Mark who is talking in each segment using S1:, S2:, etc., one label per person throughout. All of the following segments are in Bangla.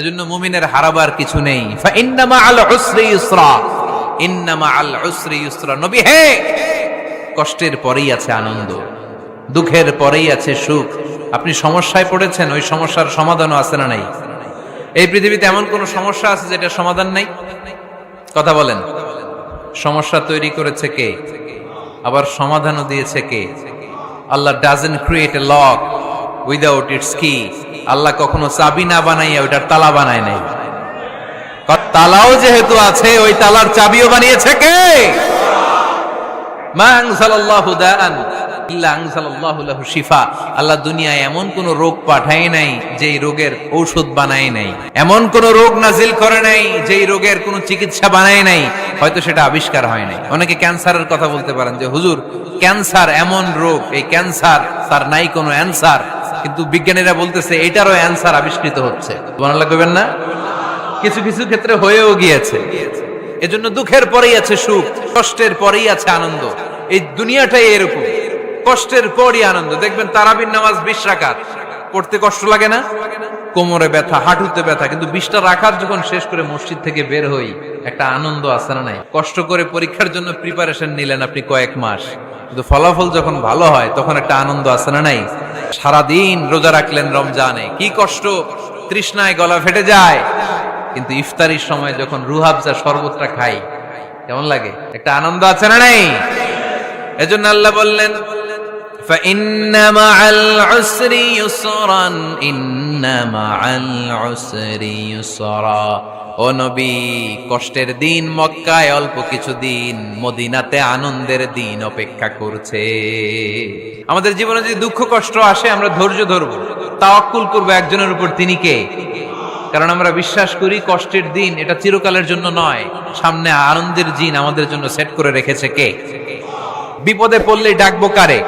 S1: এজন্য মুমিনের হারাবার কিছু নেই। ইন্নামা আল উসরি ইউসরা ইন্নামা আল উসরি ইউসরা নবী হে! কষ্টের পরেই আছে আনন্দ, দুঃখের পরেই আছে সুখ। আপনি সমস্যায় পড়েছেন, ওই সমস্যার সমাধানও আছে না নাই? এই পৃথিবীতে এমন কোন সমস্যা আছে যেটা সমাধান নাই? কথা বলেন। সমস্যা তৈরি করেছে কে? আবার সমাধানও দিয়েছে কে? আল্লাহ doesn't create a lock without it's কি আল্লাহ কখনো চাবি না বানাইয়া ওইটার তালা বানায় নাই। তালাও যেহেতু আছে, ওই তালার চাবিও বানিয়েছে কে? আল্লাহ দুনিয়ায় এমন কোন রোগ পাঠায় নাই যেই রোগের ঔষধ নাই। এমন কোন রোগ নাজিল করে নাই যেই রোগের কোন চিকিৎসা বানায় নাই, হয়তো সেটা আবিষ্কার হয় নাই। অনেকে ক্যান্সারের কথা বলতে পারেন যে, হুজুর, ক্যান্সার এমন রোগ, এই ক্যান্সার, তার নাই কোনো অ্যান্সার। কিন্তু বিজ্ঞানীরা বলতেছে এটারও অ্যান্সার আবিষ্কৃত হচ্ছে। সুবহানাল্লাহ কইবেন না? কিছু কিছু ক্ষেত্রে হয়েও গিয়েছে। এজন্য দুঃখের পরেই আছে সুখ, কষ্টের পরেই আছে আনন্দ। এই দুনিয়াটাই এরকম। কষ্টের পরই আনন্দ। দেখবেন তারাবির নামাজ বিশ রাখাত পড়তে কষ্ট লাগে না? কোমরে ব্যথা, হাঁটুতে ব্যথা। কিন্তু বিশটা রাখার যখন শেষ করে মসজিদ থেকে বের হই, একটা আনন্দ আছে না নাই? কষ্ট করে পরীক্ষার জন্য প্রিপারেশন নিলেন আপনি কয়েক মাস। কিন্তু ফলাফল যখন ভালো হয়, তখন একটা আনন্দ আছে না নাই? সারাদিন রোজা রাখলেন রমজানে। কি কষ্ট, তৃষ্ণায় গলা ফেটে যায়। কিন্তু ইফতারির সময় যখন রুহাবজা সর্বতটা খাই, কেমন লাগে? একটা আনন্দ আছে না নেই? এজন্য আল্লাহ বললেন ইন্না মা'আল ও নবী, কষ্টের দিন মক্কায় অল্প কিছু দিন, মদিনাতে আনন্দের দিন অপেক্ষা করছে। আমাদের জীবনে যদি দুঃখ, কষ্ট আসে, আমরা ধৈর্য ধরবো। তাওয়াক্কুল করব একজনের উপর, তিনি কে? কারণ আমরা বিশ্বাস করি, কষ্টের দিন এটা চিরকালের জন্য নয়। সামনে আনন্দের দিন আমাদের জন্য সেট করে রেখেছে কে? বিপদে পড়লে ডাকবো কারে?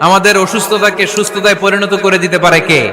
S1: আমাদের অসুস্থতাকে সুস্থতায় পরিণত করে দিতে পারে কে?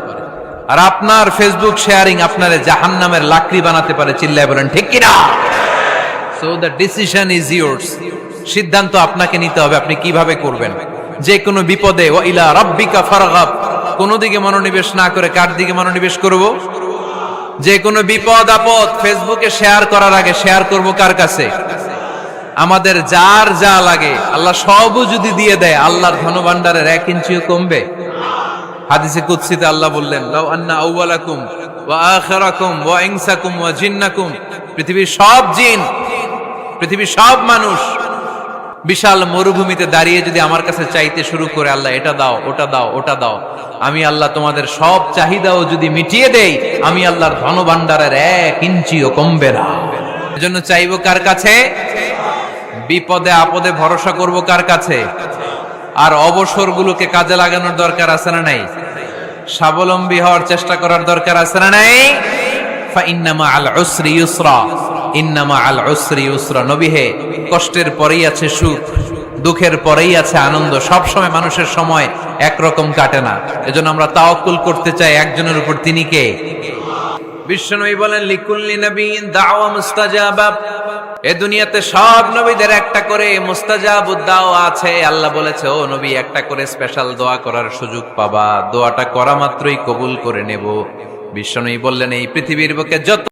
S1: আর আপনার ফেসবুক শেয়ারিং আপনার জাহান্নামের লাকড়ি বানাতে পারে, চিল্লায় বলেন, ঠিক কিনা? So the decision is yours সিদ্ধান্ত আপনাকে নিতে হবে, আপনি কীভাবে করবেন? যে কোনো বিপদে ও ইলা রাব্বিকা ফারগাব। কোনো দিকে মনোনিবেশ না করে কার দিকে মনোনিবেশ করব? যে কোনো বিপদ, আপদ ফেসবুকে শেয়ার করার আগে শেয়ার করব কার কাছে? আমাদের যার যা লাগে, আল্লাহ সবও যদি দিয়ে দেয়, আল্লাহর ধনভাণ্ডারের এক ইঞ্চিও কমবে। হাদিসে কুদসিতে আল্লাহ বললেন, লাউ আন্না আউওয়ালাকুম ওয়া আখিরাকুম ওয়া ইনসাকুম ওয়া জিন্নাকুম। পৃথিবীর সব জিন, পৃথিবীর সব মানুষ বিশাল মরুভূমিতে দাঁড়িয়ে যদি আমার কাছে চাইতে শুরু করে, আল্লাহ, এটা দাও, ওটা দাও ওটা দাও। আমি আল্লাহ তোমাদের সব চাহিদাও যদি মিটিয়ে দেই, আমি আল্লাহর ধনভাণ্ডারের এক ইঞ্চিও কমবে না এজন্য চাইব কার কাছে? বিপদে আপদে ভরসা করব কার কাছে? আর অবসরগুলোকে কাজে লাগানোর দরকার আছে না নাই? স্বাবলম্বী হওয়ার চেষ্টা করার দরকার আছে না নাই? আল ইন্নামা আল হে, কষ্টের পরেই আছে সুখ, দুঃখের পরেই আছে আনন্দ। মানুষের সময় একরকম কাটে না। আমরা তাওকুল করতে চাই একজনের উপর। তিনি কে? বিশ্বনবী বলেন, লিকুল্লি নবীন দাওয়া মুস্তাজাবা। এ দুনিয়াতে সব নবীদের একটা করে মুস্তাজাব উদ্দাও আছে। আল্লাহ বলেছে, ও নবী, একটা করে স্পেশাল দোয়া করার সুযোগ পাবা। দোয়াটা করা মাত্রই কবুল করে নেব। বিশ্বনবী বললেন, এই পৃথিবীর বুকে যত